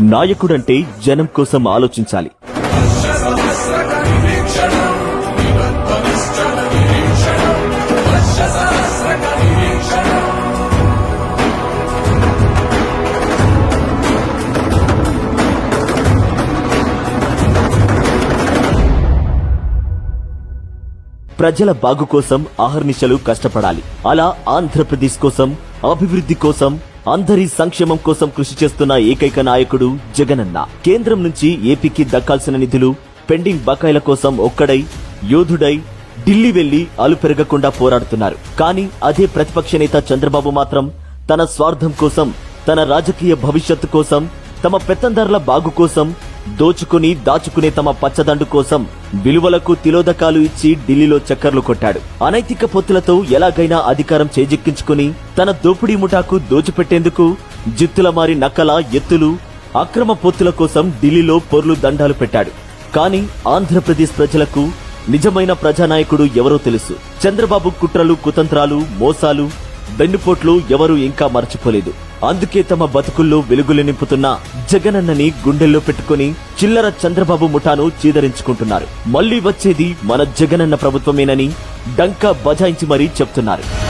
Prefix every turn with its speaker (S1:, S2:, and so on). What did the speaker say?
S1: నాయకుడంటే జనం కోసం ఆలోచించాలి. ప్రజల బాగు కోసం ఆహర్నిశలు కష్టపడాలి. అలా ఆంధ్రప్రదేశ్ కోసం అభివృద్ధి కోసం అందరి సంక్షేమం కోసం కృషి చేస్తున్న ఏకైక నాయకుడు జగనన్న. కేంద్రం నుంచి ఏపీకి దక్కాల్సిన నిధులు పెండింగ్ బకాయిల కోసం ఒక్కడై యోధుడై ఢిల్లీ వెళ్ళి అలుపెరగకుండా పోరాడుతున్నారు. కానీ అదే ప్రతిపక్ష నేత చంద్రబాబు మాత్రం తన స్వార్థం కోసం తన రాజకీయ భవిష్యత్తు కోసం తమ పెత్తందారుల బాగు కోసం దోచుకుని దాచుకునే తమ పచ్చదండు కోసం విలువలకు తిలోదకాలు ఇచ్చి ఢిల్లీలో చక్కర్లు కొట్టాడు. అనైతిక పొత్తులతో ఎలాగైనా అధికారం చేజిక్కించుకుని తన దోపిడీ ముఠాకు దోచిపెట్టేందుకు జిత్తుల మారి నక్కల ఎత్తులు అక్రమ పొత్తుల కోసం ఢిల్లీలో పొర్లు దండాలు పెట్టాడు. కానీ ఆంధ్రప్రదేశ్ ప్రజలకు నిజమైన ప్రజానాయకుడు ఎవరో తెలుసు. చంద్రబాబు కుట్రలు కుతంత్రాలు మోసాలు వెన్నుపోట్లు ఎవరూ ఇంకా మర్చిపోలేదు. అందుకే తమ బతుకుల్లో వెలుగులు నింపుతున్న జగనన్నని గుండెల్లో పెట్టుకుని చిల్లర చంద్రబాబు ముఠాను చీదరించుకుంటున్నారు. మళ్ళీ వచ్చేది మన జగనన్న ప్రభుత్వమేనని డంకా బజాయించి మరీ చెప్తున్నారు.